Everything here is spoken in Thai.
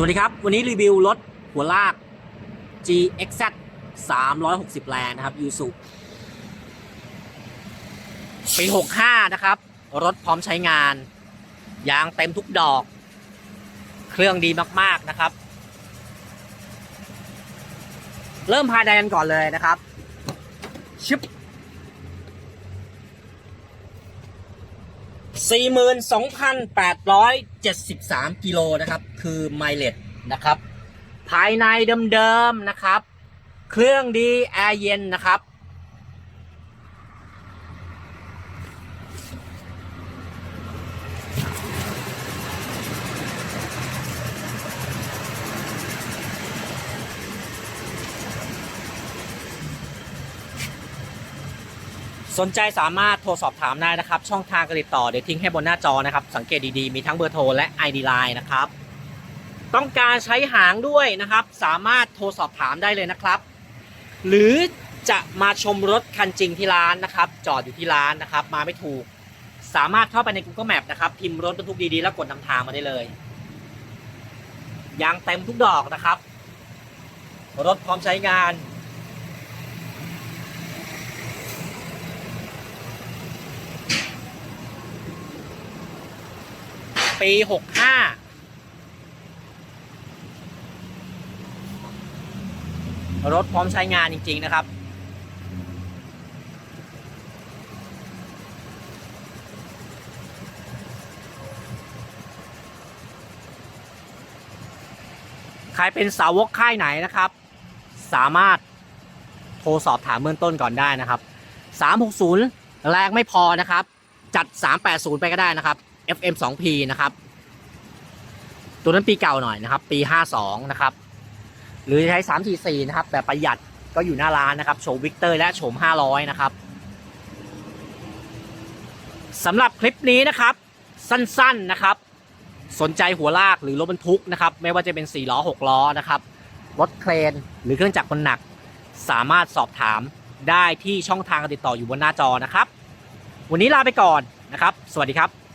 สวัสดีครับ วันนี้รีวิวรถหัวลาก GXZ 360 แรงนะครับยูสุปี 65 นะครับ รถพร้อมใช้งาน ยางเต็มทุกดอก เครื่องดีมาก ๆ นะครับ เริ่มภายในกันก่อนเลยนะครับชึบ 42,873 กิโลนะครับ คือไมเลตนะครับ ภายในเดิมๆนะครับ เครื่องดี แอร์เย็นนะครับ สนใจสามารถโทรสอบถามได้นะครับ ช่องทางการติดต่อเดี๋ยวทิ้งให้บนหน้าจอนะครับ สังเกตดีๆ มีทั้งเบอร์โทรและ ID Line นะครับ ต้องการใช้หางด้วยนะครับ สามารถโทรสอบถามได้เลยนะครับ หรือจะมาชมรถคันจริงที่ร้านนะครับ จอดอยู่ที่ร้านนะครับ มาไม่ถูก สามารถเข้าไปใน Google Map นะครับ พิมพ์รถบรรทุกดีๆ แล้วกดนำทางมาได้เลยยางเต็มทุกดอกนะครับ รถพร้อมใช้งาน ปี65รถพร้อมใช้งานจริง ๆ นะครับ ใครเป็นสาวกค่ายไหนนะครับ สามารถโทรสอบถามเบื้องต้นก่อนได้นะครับ 360 แรงไม่พอนะครับ จัด 380 ไปก็ได้นะครับ FM 2P นะครับ ตัวนั้นปีเก่าหน่อยนะครับ ปี 52 นะครับ หรือใช้ 344 นะครับ แบบประหยัดก็อยู่หน้าร้านนะครับ โฉมวิกเตอร์และโฉม 500 นะครับสำหรับคลิปนี้นะครับ สั้นๆนะครับ สนใจหัวลากหรือรถบรรทุกนะครับ ไม่ว่าจะเป็น 4 ล้อ 6 ล้อนะครับรถเครน หรือเครื่องจักรคนหนัก สามารถสอบถามได้ที่ช่องทางการติดต่ออยู่บนหน้าจอนะครับ วันนี้ลาไปก่อนนะครับ สวัสดีครับ